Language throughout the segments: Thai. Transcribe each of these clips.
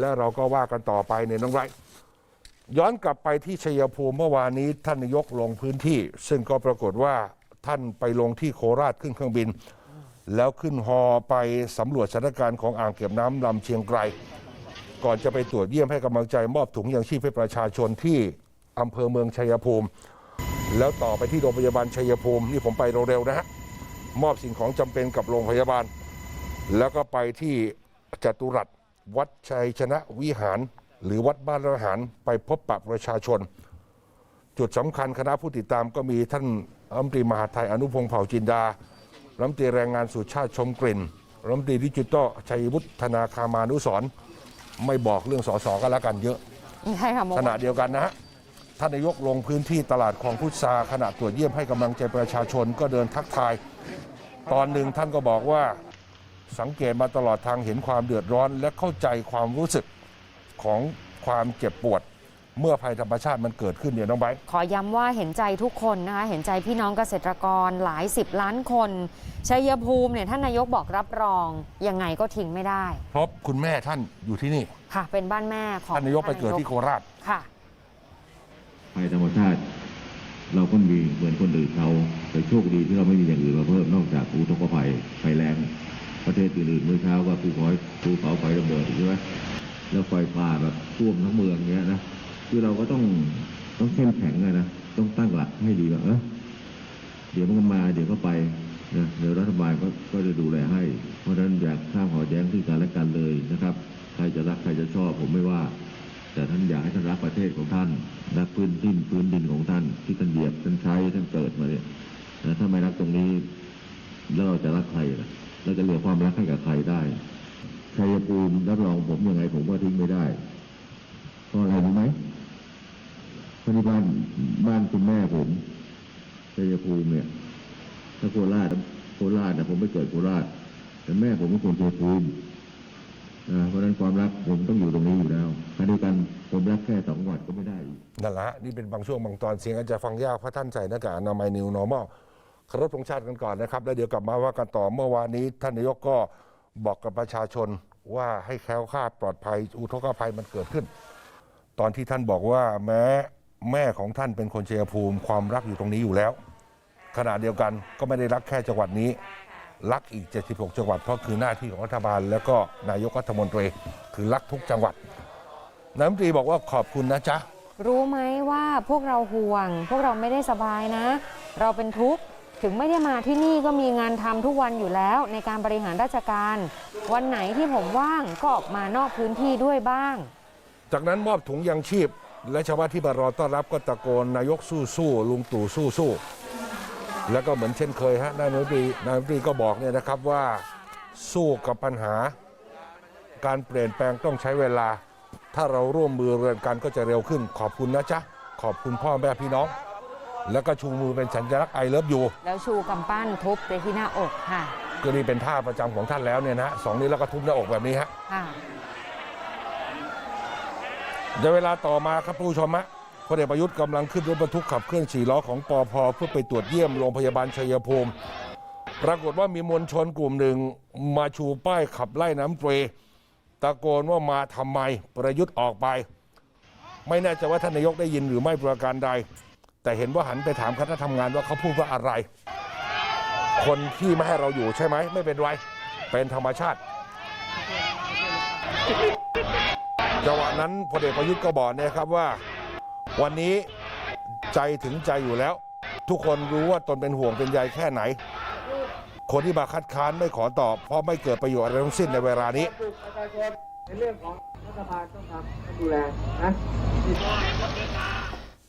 แล้วเราก็ว่ากันต่อไปเนี่ยน้องไรย้อนกลับไปที่ชัยภูมิเมื่อวานนี้ท่านนายกลงพื้นที่ ซึ่งก็ปรากฏว่าท่านไปลงที่โคราชขึ้นเครื่องบิน แล้วขึ้นฮอไปสำรวจสถานการณ์ของอ่างเก็บน้ำลำเชียงไกรก่อนจะไปตรวจเยี่ยมให้กำลังใจมอบถุงยังชีพให้ประชาชนที่อำเภอเมืองชัยภูมิ แล้วต่อไปที่โรงพยาบาลชัยภูมินี่ผมไปเร็วๆนะฮะมอบสิ่งของจำเป็นกับโรงพยาบาล แล้วก็ไปที่จตุรัส วัดชัยชนะวิหาร หรือวัดบ้านละหารไปพบปะประชาชน จุดสำคัญคณะผู้ติดตามก็มีท่านรัฐมนตรีมหาดไทยอนุพงศ์เผ่าจินดารัฐมนตรีแรงงานสุชาติชมกลิ่นรัฐมนตรีดิจิทัลชัยวุฒนาคามานุสรณ์ไม่บอกเรื่องสสก็แล้วกันเยอะใช่ค่ะเมื่อขวานณะเดียวกันนะฮะท่านนายกลงพื้นที่ตลาดคลองพุทราขณะตรวจเยี่ยมให้กำลังใจประชาชนก็เดินทักทาย ตอนหนึ่งท่านก็บอกว่า สังเกตมาตลอดทางเห็นความเดือดร้อน และเข้าใจความรู้สึกของความเจ็บปวด เมื่อภัยธรรมชาติมันเกิดขึ้นเนี่ยน้องไบร์ท ขอย้ำว่าเห็นใจทุกคนนะคะ เห็นใจพี่น้องเกษตรกรหลายสิบล้านคนชัยภูมิเนี่ยท่านนายกบอกรับรองยังไงก็ทิ้งไม่ได้เพราะคุณแม่ท่านอยู่ที่นี่ ค่ะ เป็นบ้านแม่ของท่านนายกไปเกิดที่โคราช ค่ะ ภัยธรรมชาติ เราก็มีเหมือนคนอื่นเขาแต่โชคดีที่เราไม่มีอย่างอื่นมาเพิ่มนอกจากอุทกภัยไฟแรง ประเทศอื่นๆเมื่อเช้าก็ภูเขาภูเขาไฟระเบิดใช่ไหมแล้วไฟป่าแบบท่วมทั้งเมืองเงี้ยนะคือเราก็ต้องต้องเข้มแข็งเลยนะต้องตั้งหลักให้ดีว่าเออเดี๋ยวมันก็มาเดี๋ยวก็ไปนะเดี๋ยวรัฐบาลก็ก็จะดูแลให้ เพราะฉะนั้นอยากสร้างขอแย้งซึ่งกันและกันเลยนะครับ ใครจะรักใครจะชอบผมไม่ว่า แต่ท่านอยากให้ท่านรักประเทศของท่านรักพื้นดินพื้นดินของท่าน ที่ท่านเหยียบท่านใช้ท่านเกิดมาเนี่ยนะถ้าไม่รักตรงนี้แล้วเราจะรักใครล่ะ เราจะเหลือความรักให้กับใครได้ชัยภูมิรับรองผมยังไงผมก็ทิ้งไม่ได้เพราะอะไรรู้ไหมพราะที่บ้านบ้านคุณแม่ผมชัยภูมิเนี่ยถ้าโคราชโคราชนะผมไม่เกิดโคราช แต่แม่ผมเป็นคนชัยภูมิเพราะฉะนั้นความรักผมต้องอยู่ตรงนี้อยู่แล้วขณะเดียวกันผมรักแค่สองวันก็ไม่ได้นั่นแหละฮะนี่เป็นบางช่วงบางตอนเสียงอาจจะฟังยากเพราะท่านใส่หน้ากากอนามัยนิวนอร์มอล คารพธงชาติกันก่อนนะครับแล้วเดี๋ยวกลับมาว่ากันต่อเมื่อวานนี้ ท่านนายกก็บอกกับประชาชนว่าให้แคล้วคลาดปลอดภัย อุทกภัยมันเกิดขึ้น ตอนที่ท่านบอกว่าแม้แม่ของท่านเป็นคนเชียภูมิความรักอยู่ตรงนี้อยู่แล้ว ขณะเดียวกันก็ไม่ได้รักแค่จังหวัดนี้ รักอีก 76 จังหวัดเพราะคือหน้าที่ของรัฐบาล แล้วก็นายกรัฐมนตรีคือรักทุกจังหวัดนายมตรีบอกว่าขอบคุณนะจ๊ะรู้ไหมว่าพวกเราห่วง พวกเราไม่ได้สบายนะ เราเป็นทุกข์ ถึงไม่ได้มาที่นี่ก็มีงานทำทุกวันอยู่แล้วในการบริหารราชการ วันไหนที่ผมว่างก็ออกมานอกพื้นที่ด้วยบ้าง จากนั้นมอบถุงยังชีพ และชาวบ้านที่มารอต้อนรับก็ตะโกนนายกสู้สู้ลุงตู่สู้สู้แล้วก็เหมือนเช่นเคยฮะนายมนตรีนายมนตรีก็บอกเนี่ยนะครับว่าสู้กับปัญหา การเปลี่ยนแปลงต้องใช้เวลา ถ้าเราร่วมมือเรือนกันก็จะเร็วขึ้น ขอบคุณนะจ๊ะ ขอบคุณพ่อแม่พี่น้อง แล้วก็ชูมือเป็นสัญลักษณ์ไอเลิฟยูแล้วชูกำปั้นทุบไปที่หน้าอกค่ะก็นี่เป็นท่าประจำของท่านแล้วเนี่ยนะฮะสองนี้วแล้วก็ทุบหน้าอกแบบนี้ฮะค่ะ ในเวลาต่อมาครับผู้ชมฮะพลเอกประยุทธ์กำลังขึ้นรถบรรทุกขับเคลื่อนสี่ล้อของปอพเพื่อไปตรวจเยี่ยมโรงพยาบาลชัยภูมิ ปรากฏว่ามีมวลชนกลุ่มหนึ่งมาชูป้ายขับไล่น้ำเตรตะโกนว่ามาทำไมประยุทธ์ออกไป ไม่แน่ใจว่าท่านนายกได้ยินหรือไม่ประการใด แต่เห็นว่าหันไปถามคณะทำงานว่าเขาพูดว่าอะไร คนที่ไม่ให้เราอยู่ใช่ไหมไม่เป็นไรเป็นธรรมชาติจังหวะนั้นพลเอกประยุทธ์ก็บอกเนยครับว่า วันนี้ใจถึงใจอยู่แล้ว ทุกคนรู้ว่าตนเป็นห่วงเป็นใยแค่ไหน คนที่มาคัดค้านไม่ขอตอบ เพราะไม่เกิดประโยชน์อะไรทั้งสิ้นในเวลานี้ในเรื่องของรัฐบาลต้องทำต้องดูแลนะ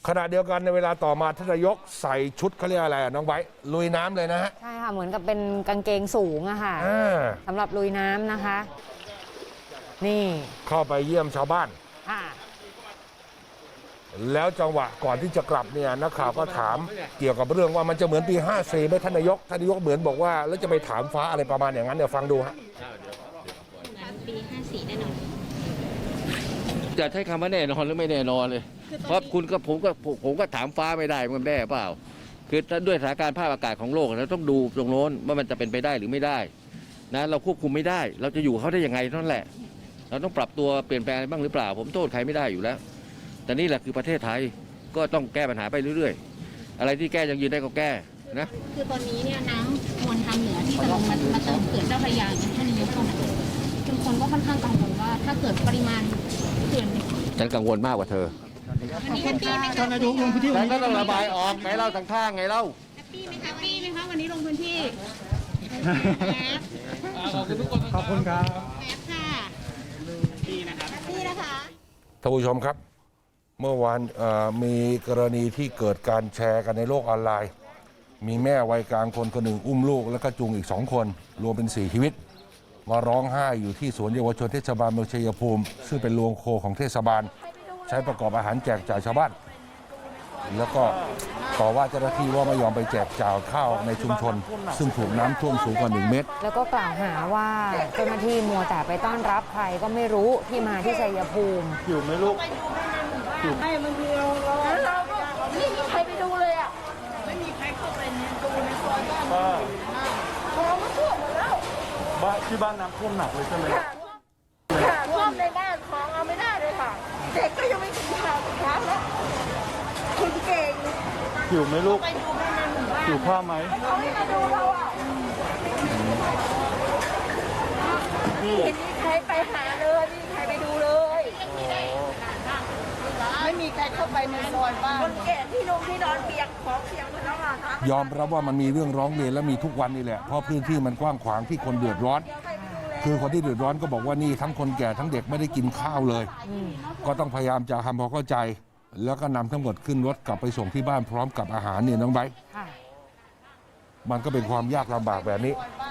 ขณะเดียวกันในเวลาต่อมาท่านนายกใส่ชุดเขาเรียกอะไรอะน้องไบร์ทลุยน้ำเลยนะฮะ ใช่ค่ะ เหมือนกับเป็นกางเกงสูงอะค่ะอ่า สำหรับลุยน้ำนะคะ นี่เข้าไปเยี่ยมชาวบ้านค่ะ แล้วจังหวะก่อนที่จะกลับเนี่ยนักข่าวก็ถามเกี่ยวกับเรื่องว่ามันจะเหมือนปี 54ไหมท่านนายกท่านนายกเหมือนบอกว่าแล้วจะไปถามฟ้าอะไรประมาณอย่างนั้นเดี๋ยวฟังดูฮะเหมือนปี 54 แน่นอน จะใช้คำว่าแน่นอนหรือไม่แน่นอนเลย เพราะคุณก็ผมก็ผมผมก็ถามฟ้าไม่ได้มันแน่เปล่า คือถ้าด้วยสถานการณ์ภาพอากาศของโลกเราต้องดูตรงโน้นว่ามันจะเป็นไปได้หรือไม่ได้นะเราควบคุมไม่ได้ เราจะอยู่เขาได้ยังไงเท่านั้นแหละ เราต้องปรับตัวเปลี่ยนแปลงอะไรบ้างหรือเปล่า ผมโทษใครไม่ได้อยู่แล้ว แต่นี่แหละคือประเทศไทยก็ต้องแก้ปัญหาไปเรื่อยๆ อะไรที่แก้ยังยืนได้ก็แก้นะคือตอนนี้เนี่ยน้ำมวลทางเหนือที่จะลงมามาเติมเขื่อนเจ้าพระยาเนี่ยท่านนายกก็คือคนก็ค่อนข้างกังวลว่าถ้าเกิดปริมาณเขื่อนฉันกังวลมากกว่าเธออันนี้ แฮปปี้ไหมคะท่านนายกลงพื้นที่ฉันก็ต้องระบายออกไงเล่าทางข้างไงเล่า แฮปปี้ไหมคะแฮปปี้ไหมคะวันนี้ลงพื้นที่แฮปขอบคุณครับ แฮปค่ะดีนะคะแฮปปี้นะคะ ท่านผู้ชมครับ เมื่อวานเอ่อมีกรณีที่เกิดการแชร์กันในโลกออนไลน์ มีแม่วัยกลางคนคนหนึ่งอุ้มลูก แล้วก็จูงอีกสองคน รวมเป็นสี่ชีวิต มาร้องไห้อยู่ที่สวนเยาวชนเทศบาลเมืองชัยภูมิ ซึ่งเป็นโรงโคของเทศบาล ใช้ประกอบอาหารแจกจ่ายชาวบ้าน แล้วก็ต่อว่าเจ้าหน้าที่ว่าไม่ยอมไปแจกจ่ายข้าวในชุมชน ซึ่งถูกน้ำท่วมสูงกว่าหนึ่งเมตร แล้วก็กล่าวหาว่าเจ้าหน้าที่มัวแต่ไปต้อนรับใครก็ไม่รู้ที่มาที่ชัยภูมิ อยู่ไหมลูก ไม่มีใครไปดูเลยอะ ไม่มีใครเข้าไปดูในซอยบ้านป้าของมันท่วมหมดแล้วบ้านที่บ้านน้ำท่วมหนักเลยใช่ไหม ค่ะค่ะท่วมในบ้านของเอาไม่ได้ เลยค่ะเด็กก็ยังไม่กินข้าวกินข้าวแล้วคุณเก่งอยู่ไหมลูกไปดูในหมู่บ้านอยู่ข้าวไหมเขาไม่มาดูเราอะไม่เห็นมีใครไปหาเลยไม่มีใครไปดูเลย ไม่มีใครเข้าไปในซอยบ้านคนแก่ที่นงที่นอนเปียกของเปียกหมดแล้วอะคะยอมรับว่ามันมีเรื่องร้องเรียนและมีทุกวันนี่แหละ เพราะพื้นที่มันกว้างขวางที่คนเดือดร้อน คือคนที่เดือดร้อนก็บอกว่านี่ทั้งคนแก่ทั้งเด็กไม่ได้กินข้าวเลย ก็ต้องพยายามจะทำความเข้าใจ แล้วก็นำทั้งหมดขึ้นรถกลับไปส่งที่บ้านพร้อมกับอาหารเนี่ยน้องไบร์ทค่ะ มันก็เป็นความยากลำบากแบบนี้ค